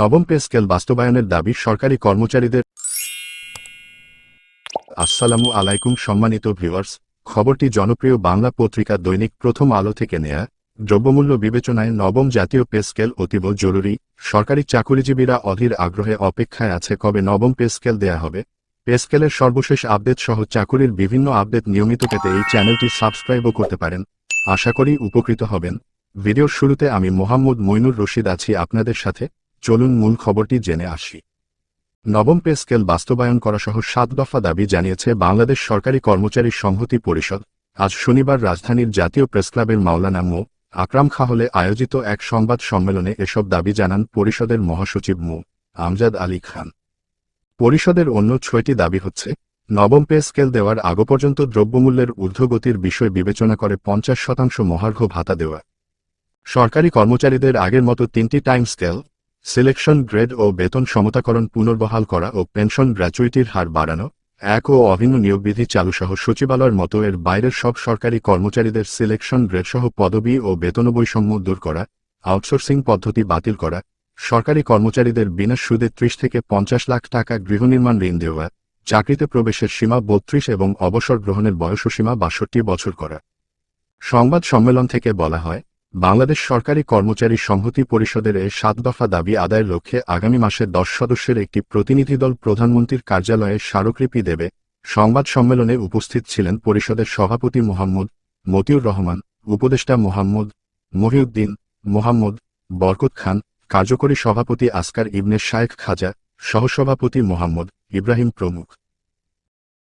নবম pay scale বাস্তবায়নের দাবি সরকারি কর্মচারীদের। আসসালামু আলাইকুম সম্মানিত ভিউয়ার্স, খবরটি জনপ্রিয় বাংলা পত্রিকা দৈনিক প্রথম আলো থেকে নেয়া। দ্রব্যমূল্য বিবেচনায় নবম জাতীয় পে স্কেল অতীব জরুরি। সরকারি চাকুরিজীবীরা অধীর আগ্রহে অপেক্ষায় আছে কবে নবম পে স্কেল দেয়া হবে। পে স্কেলের সর্বশেষ আপডেট সহ চাকুরির বিভিন্ন আপডেট নিয়মিত পেতে এই চ্যানেলটি সাবস্ক্রাইবও করতে পারেন। আশা করি উপকৃত হবেন। ভিডিওর শুরুতে আমি মোহাম্মদ মইনুর রশিদ আছি আপনাদের সাথে। চলুন মূল খবরটি জেনে আসি। নবম পে স্কেল বাস্তবায়ন করা সহ সাত দফা দাবি জানিয়েছে বাংলাদেশ সরকারি কর্মচারী সংহতি পরিষদ। আজ শনিবার রাজধানীর জাতীয় প্রেসক্লাবের মাওলানা মো. আকরাম খাহলে আয়োজিত এক সংবাদ সম্মেলনে এসব দাবি জানান পরিষদের মহাসচিব মো. আমজাদ আলী খান। পরিষদের অন্য ছয়টি দাবি হচ্ছে, নবম পে স্কেল দেওয়ার আগ পর্যন্ত দ্রব্যমূল্যের ঊর্ধ্বগতির বিষয় বিবেচনা করে পঞ্চাশ শতাংশ মহার্ঘ ভাতা দেওয়া। সরকারি কর্মচারীদের আগের মতো তিনটি টাইম স্কেল সিলেকশন গ্রেড ও বেতন সমতাকরণ পুনর্বহাল করা ও পেনশন গ্র্যাচুইটির হার বাড়ানো, এক ও অভিন্ন নিয়োগবিধি চালুসহ সচিবালয়ের মতো এর বাইরের সব সরকারি কর্মচারীদের সিলেকশন গ্রেডসহ পদবি ও বেতন বৈষম্য দূর করা, আউটসোর্সিং পদ্ধতি বাতিল করা, সরকারি কর্মচারীদের বিনা সুদে ত্রিশ থেকে পঞ্চাশ লাখ টাকা গৃহনির্মাণ ঋণ দেওয়া, চাকরিতে প্রবেশের সীমা বত্রিশ এবং অবসর গ্রহণের বয়সসীমা বাষট্টি বছর করা। সংবাদ সম্মেলন থেকে বলা হয় বাংলাদেশ সরকারি কর্মচারী সংহতি পরিষদের এ সাত দফা দাবি আদায়ের লক্ষ্যে আগামী মাসে দশ সদস্যের একটি প্রতিনিধি দল প্রধানমন্ত্রীর কার্যালয়ে স্মারকলিপি দেবে। সংবাদ সম্মেলনে উপস্থিত ছিলেন পরিষদের সভাপতি মোহাম্মদ মতিউর রহমান, উপদেষ্টা মোহাম্মদ মহিউদ্দিন, মোহাম্মদ বরকত খান, কার্যকরী সভাপতি আসকার ইবনে শায়েখ খাজা, সহসভাপতি মোহাম্মদ ইব্রাহিম প্রমুখ।